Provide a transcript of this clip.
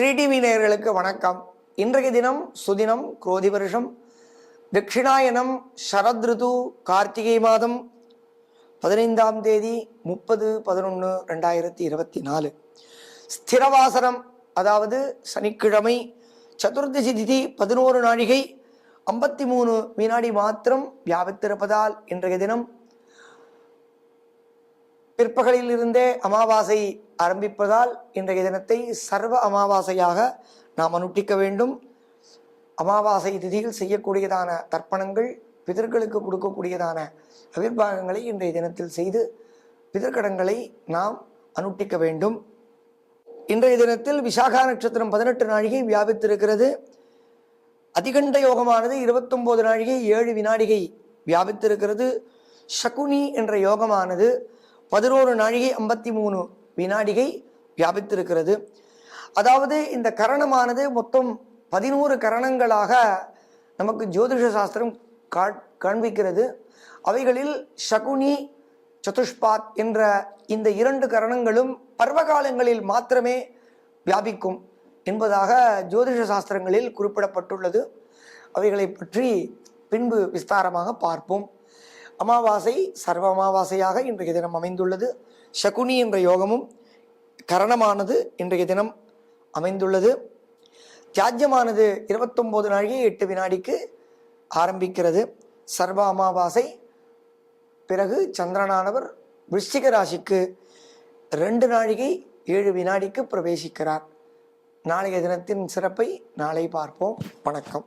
Sri TV நேயர்களுக்கு வணக்கம். இன்றைய தினம் சுதினம் குரோதி வருஷம் தட்சிணாயனம் சரத்ருது கார்த்திகை மாதம் பதினைந்தாம் தேதி முப்பது பதினொன்று ரெண்டாயிரத்தி இருபத்தி நாலு. ஸ்திரவாசனம் அதாவது சனிக்கிழமை சதுர்தசி திதி பதினோரு நாழிகை ஐம்பத்தி மூணு வினாடி மாத்திரம் வியாபித்திருப்பதால் இன்றைய தினம் பிற்பகலில் இருந்தே அமாவாசை ஆரம்பிப்பதால் இன்றைய தினத்தை சர்வ அமாவாசையாக நாம் அனுட்டிக்க வேண்டும். அமாவாசை திதியில் செய்யக்கூடியதான தர்ப்பணங்கள் பிதர்களுக்கு கொடுக்கக்கூடியதான அவிர்வாகங்களை இன்றைய தினத்தில் செய்து பிதர்க்கடங்களை நாம் அனுட்டிக்க வேண்டும். இன்றைய தினத்தில் விசாகா நட்சத்திரம் பதினெட்டு நாழிகை வியாபித்திருக்கிறது. அதிகண்ட யோகமானது இருபத்தொம்போது நாழிகை ஏழு வினாடிகை வியாபித்திருக்கிறது. சகுனி என்ற யோகமானது பதினோரு நாழிகை ஐம்பத்தி மூணு வினாடிகை வியாபித்திருக்கிறது. அதாவது இந்த கரணமானது மொத்தம் பதினோரு கரணங்களாக நமக்கு ஜோதிஷ சாஸ்திரம் கா- காண்பிக்கிறது. அவைகளில் சகுனி சதுஷ்பாத் என்ற இந்த இரண்டு கரணங்களும் பர்வகாலங்களில் மாத்திரமே வியாபிக்கும் என்பதாக ஜோதிஷ சாஸ்திரங்களில் குறிப்பிடப்பட்டுள்ளது. அவைகளை பற்றி பின்பு விஸ்தாரமாக பார்ப்போம். அமாவாசை சர்வ அமாவாசையாக இன்றைய தினம் அமைந்துள்ளது. சகுனி என்ற யோகமும் கரணமானது இன்றைய தினம் அமைந்துள்ளது. தியாஜ்யமானது இருபத்தொம்போது நாழிகை எட்டு வினாடிக்கு ஆரம்பிக்கிறது. சர்வ அமாவாசை. பிறகு சந்திரனானவர் விருச்சிக ராசிக்கு ரெண்டு நாழிகை ஏழு வினாடிக்கு பிரவேசிக்கிறார். நாளைய தினத்தின் சிறப்பை நாளை பார்ப்போம். வணக்கம்.